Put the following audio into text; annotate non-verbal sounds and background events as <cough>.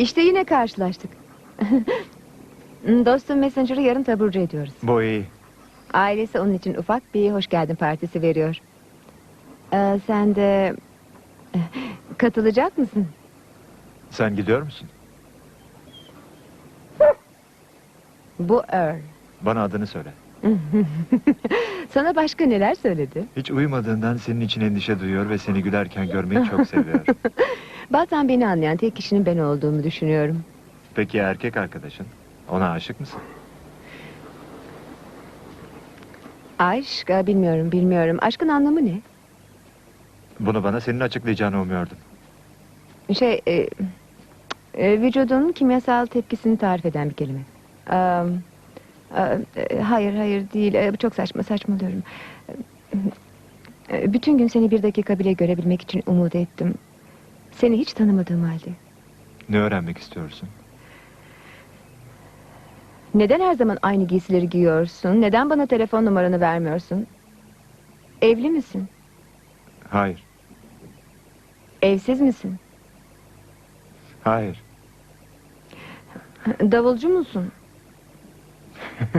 İşte yine karşılaştık. <laughs> Dostum Messenger'ı yarın taburcu ediyoruz. Bu iyi. Ailesi onun için ufak bir hoş geldin partisi veriyor. Ee, sen de <laughs> katılacak mısın? Sen gidiyor musun? <laughs> Bu Earl. Bana adını söyle. Sana başka neler söyledi? Hiç uyumadığından senin için endişe duyuyor ve seni gülerken görmeyi çok seviyor. Bazen beni anlayan tek kişinin ben olduğumu düşünüyorum. Peki ya erkek arkadaşın? Ona aşık mısın? Aşk, e, bilmiyorum, bilmiyorum. Aşkın anlamı ne? Bunu bana senin açıklayacağını umuyordum. Şey, e, e, vücudun kimyasal tepkisini tarif eden bir kelime. Ee, e, hayır, hayır değil. E, çok saçma, saçmalıyorum. E, bütün gün seni bir dakika bile görebilmek için umut ettim. Seni hiç tanımadığım halde. Ne öğrenmek istiyorsun? Neden her zaman aynı giysileri giyiyorsun? Neden bana telefon numaranı vermiyorsun? Evli misin? Hayır. Evsiz misin? Hayır. Davulcu musun? <laughs>